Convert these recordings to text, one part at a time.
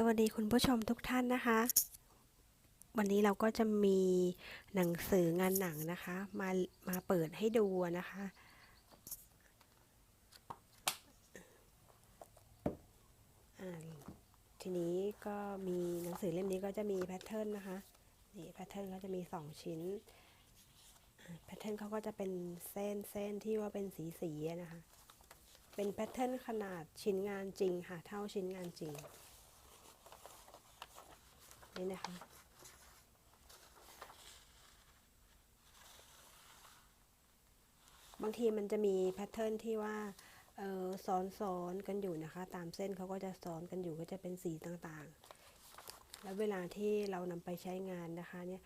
สวัสดีคุณผู้ชมทุกท่านนะคะ วันนี้เราก็จะมีหนังสืองานหนังนะคะ มามาเปิดให้ดูนะคะ ทีนี้ก็มีหนังสือเล่มนี้ก็จะมีแพทเทิร์นนะคะ นี่แพทเทิร์นก็จะมีสองชิ้น แพทเทิร์นเขาก็จะเป็นเส้นเส้นที่ว่าเป็นสีสีนะคะ เป็นแพทเทิร์นขนาดชิ้นงานจริงค่ะ เท่าชิ้นงานจริง นี่นะคะบางทีมันจะมีแพทเทิร์นที่ว่าออซ้อนซ้อนกันอยู่นะคะ ตามเส้นเขาก็จะซ้อนกันอยู่ก็จะเป็นสีต่างๆ แล้วเวลาที่เรานำไปใช้งานนะคะเนี่ย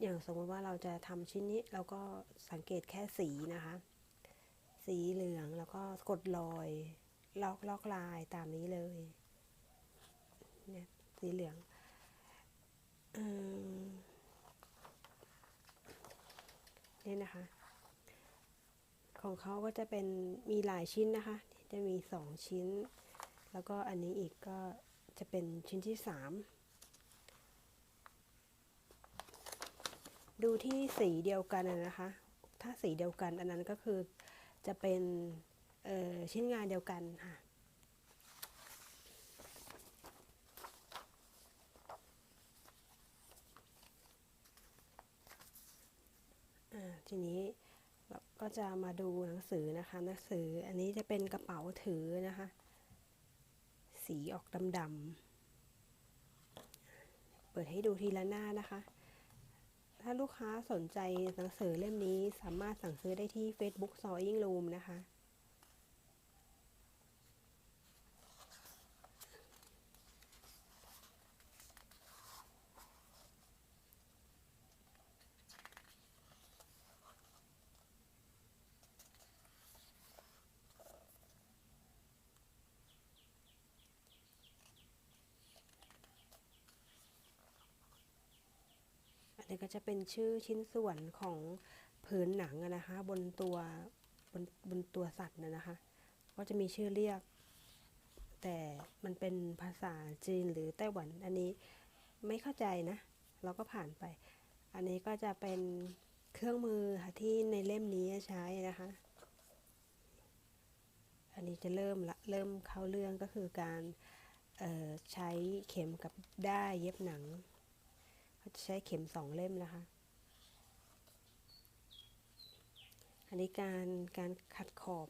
อย่างสมมติว่าเราจะทำชิ้นนี้เราก็สังเกตแค่สีนะคะ สีเหลืองแล้วก็กดรอยลอกลอกลายตามนี้เลยเนี่ยสีเหลือง อืมนี่นะคะ ของเขาก็จะเป็นมีหลายชิ้นนะคะ จะมีสองชิ้น แล้วก็อันนี้อีกก็จะเป็นชิ้นที่สามดูที่สีเดียวกันนะคะ ถ้าสีเดียวกันอันนั้นก็คือจะเป็นชิ้นงานเดียวกันค่ะ อ่า ทีนี้เราก็จะมาดูหนังสือนะคะ หนังสืออันนี้จะเป็นกระเป๋าถือนะคะ สีออกดำๆเปิดให้ดูทีละหน้านะคะ ถ้าลูกค้าสนใจหนังสือเล่มนี้สามารถสั่งซื้อได้ที่ Facebook Sewing Room นะคะ อันนี้ก็จะเป็นชื่อชิ้นส่วนของผืนหนังนะคะบนตัวบนบนตัวสัตว์นะนะคะ ก็จะมีชื่อเรียก แต่มันเป็นภาษาจีนหรือไต้หวันอันนี้ไม่เข้าใจนะ เราก็ผ่านไป อันนี้ก็จะเป็นเครื่องมือค่ะที่ในเล่มนี้ใช้นะคะ อันนี้จะเริ่มละเริ่มเข้าเรื่องก็คือการใช้เข็มกับด้ายเย็บหนัง จะใช้เข็มสองเล่มนะคะ อันนี้การการขัดขอบ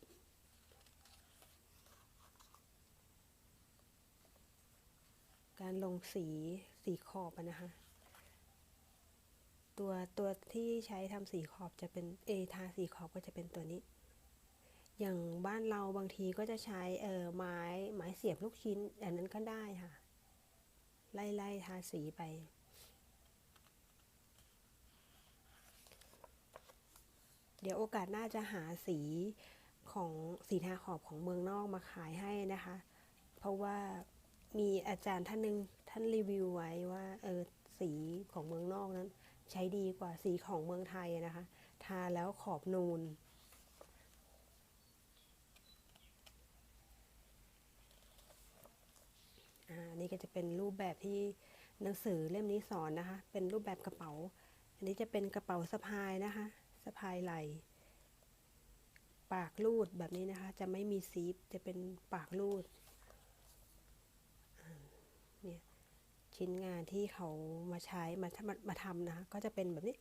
การลงสีสีขอบนะคะ ตัวตัวที่ใช้ทำสีขอบจะเป็นเอทาสีขอบก็จะเป็นตัวนี้ อย่างบ้านเราบางทีก็จะใช้เออไม้ไม้เสียบลูกชิ้น อันนั้นก็ได้ค่ะ ไล่ไล่ทาสีไป เดี๋ยวโอกาสหน้าจะหาสีของสีทาขอบของเมืองนอกมาขายให้นะคะ เพราะว่ามีอาจารย์ท่านหนึ่งท่านรีวิวไว้ว่าเออสีของเมืองนอกนั้น ใช้ดีกว่าสีของเมืองไทยนะคะ ทาแล้วขอบนูนอ่านี่ก็จะเป็นรูปแบบที่หนังสือเล่มนี้สอนนะคะ เป็นรูปแบบกระเป๋า อันนี้จะเป็นกระเป๋าสะพายนะคะ สะพายไหล่ ปากรูดแบบนี้นะคะ จะไม่มีซีฟจะเป็นปากรูดเนี่ยชิ้นงานที่เขามาใช้มาทำมาทำนะคะก็จะเป็นแบบนี้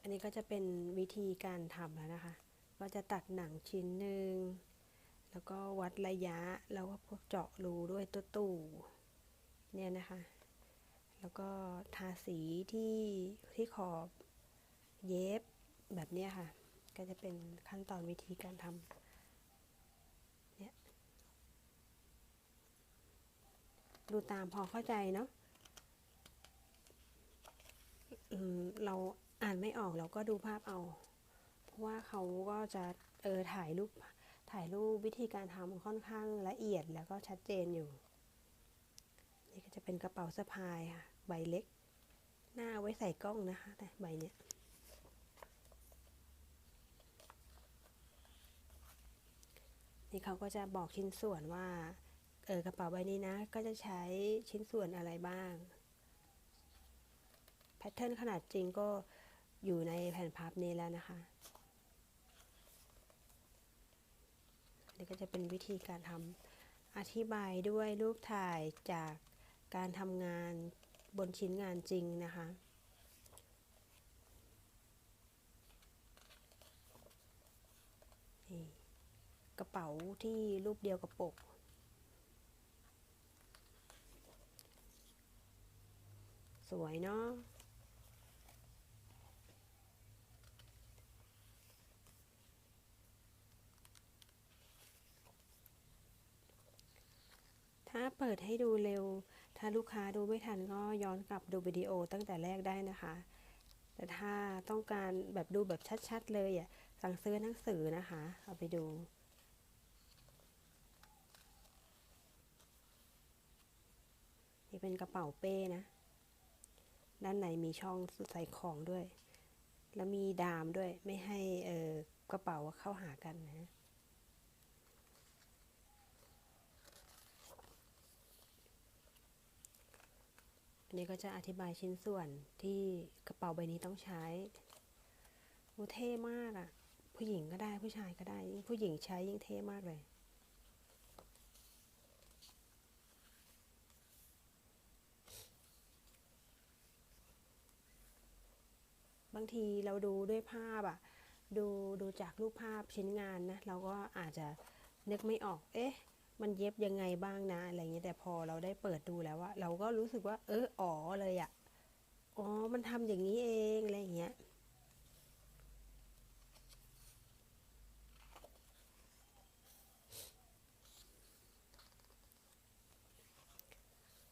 อันนี้ก็จะเป็นวิธีการทำแล้วนะคะ ก็จะตัดหนังชิ้นหนึ่ง แล้วก็วัดระยะ แล้วก็พวกเจาะรูด้วยตัวตู่เนี่ยนะคะ แล้วก็ทาสีที่ที่ขอบเย็บแบบนี้ค่ะ ก็จะเป็นขั้นตอนวิธีการทำเนี่ยดูตามพอเข้าใจเนาะเราอ่านไม่ออกเราก็ดูภาพเอา เพราะว่าเขาก็จะเออถ่ายรูป ถ่ายรูปวิธีการทำค่อนข้างละเอียดแล้วก็ชัดเจนอยู่ นี่ก็จะเป็นกระเป๋าสะพายค่ะ ใบเล็ก หน้าไว้ใส่กล้องนะคะแต่ใบเนี้ยนี่เขาก็จะบอกชิ้นส่วนว่าเออกระเป๋าใบนี้นะ ก็จะใช้ชิ้นส่วนอะไรบ้าง แพทเทิร์นขนาดจริงก็อยู่ในแผ่นพับนี้แล้วนะคะ นี่ก็จะเป็นวิธีการทำอธิบายด้วยรูปถ่ายจากการทำงานบนชิ้นงานจริงนะคะนี่กระเป๋าที่รูปเดียวกับปก สวยเนาะ ถ้าเปิดให้ดูเร็ว ถ้าลูกค้าดูไม่ทันก็ย้อนกลับดูวิดีโอตั้งแต่แรกได้นะคะ แต่ถ้าต้องการแบบดูแบบชัดๆ เลยอะสั่งซื้อหนังสือนะคะ เอาไปดูนี่เป็นกระเป๋าเป้นะ ด้านในมีช่องใส่ของด้วย แล้วมีดามด้วยไม่ให้เออกระเป๋าเข้าหากันนะ นนี้ก็จะอธิบายชิ้นส่วนที่กระเป๋าใบนี้ต้องใช้โอ้เท่มากอะ่ะ ผู้หญิงก็ได้ผู้ชายก็ได้ ยิ่งผู้หญิงใช้ยิ่งเท่มากเลยบางทีเราดูด้วยภาพอะดูดูจากรูปภาพชิ้นงานนะ เราก็อาจจะนึกไม่ออก เอ๊ะ มันเย็บยังไงบ้างนะอะไรเงี้ยแต่พอเราได้เปิดดูแล้วว่าเราก็รู้สึกว่า เอออ๋อเลยอะอ๋อมันทำอย่างนี้เองอะไรเงี้ย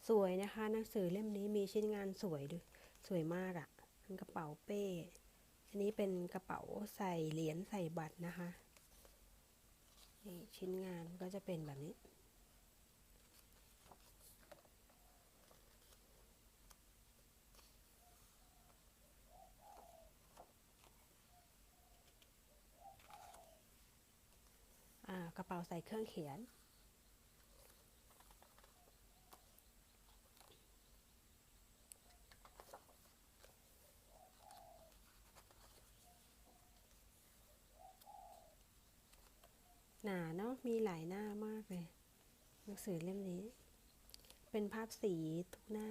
สวยนะคะหนังสือเล่มนี้มีชิ้นงานสวยด้วยสวยมากอะ่ะเป็นกระเป๋าเป้ อันนี้เป็นกระเป๋าใส่เหรียญใส่บัตรนะคะ นี่ชิ้นงานก็จะเป็นแบบนี้ กระเป๋าใส่เครื่องเขียน หนาเนาะ มีหลายหน้ามากเลย หนังสือเล่มนี้ เป็นภาพสีทุกหน้า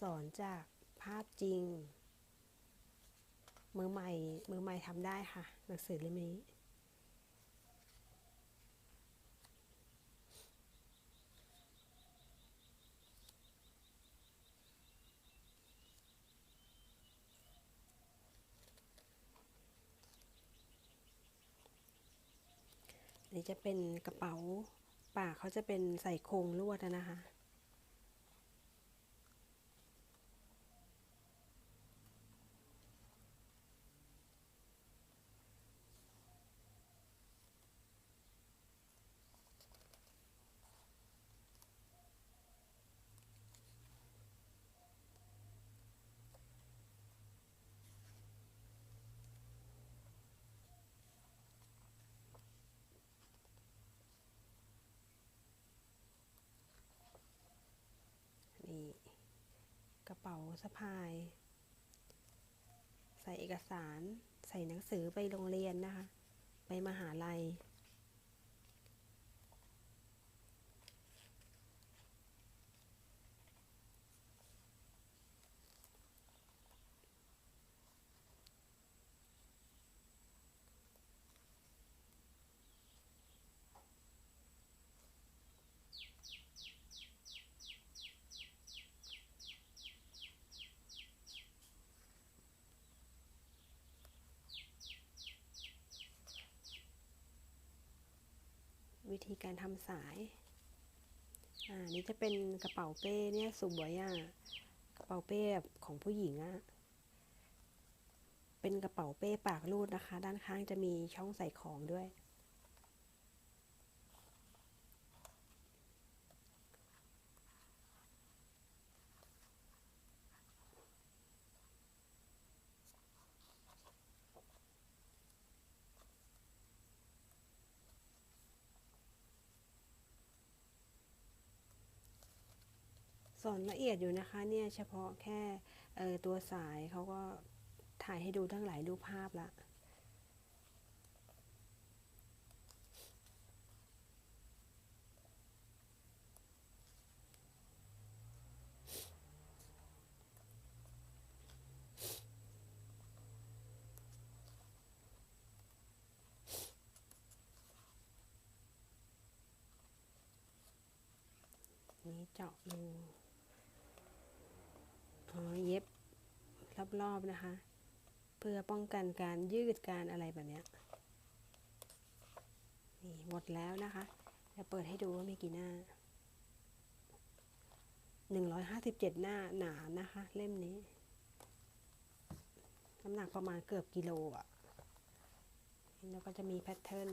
สอนจากภาพจริง มือใหม่ มือใหม่ทำได้ค่ะ หนังสือเล่มนี้ นี้จะเป็นกระเป๋าปากเขาจะเป็นใส่โครงลวดนะคะ นี่ กระเป๋าสะพาย ใส่เอกสาร ใส่หนังสือไปโรงเรียนนะคะ ไปมหาลัย วิธีการทำสาย อ่า นี่จะเป็นกระเป๋าเป้เนี่ยสวยอะกระเป๋าเป้แบบของผู้หญิงอะเป็นกระเป๋าเป้ปากรูดนะคะ ด้านข้างจะมีช่องใส่ของด้วย สอนละเอียดอยู่นะคะเนี่ยเฉพาะแค่ตัวสายเขาก็ถ่ายให้ดูทั้งหลายรูปภาพละนี้เจาะรู เย็บรอบๆนะคะ เพื่อป้องกันการยืดการอะไรแบบนี้นี่หมดแล้วนะคะจะเปิดให้ดูว่ามีกี่หน้า 157 หน้าหนานะคะ เล่มนี้น้ำหนักประมาณเกือบกิโลอะแล้วก็จะมีแพทเทิร์น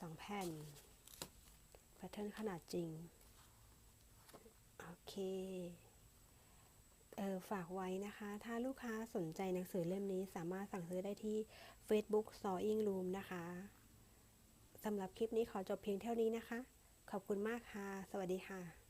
สองแผ่น แพทเทิร์นขนาดจริง โอเค ฝากไว้นะคะ ถ้าลูกค้าสนใจหนังสือเล่มนี้สามารถสั่งซื้อได้ที่ Facebook Sawing Room นะคะสำหรับคลิปนี้ขอจบเพียงเท่านี้นะคะ ขอบคุณมากค่ะ สวัสดีค่ะ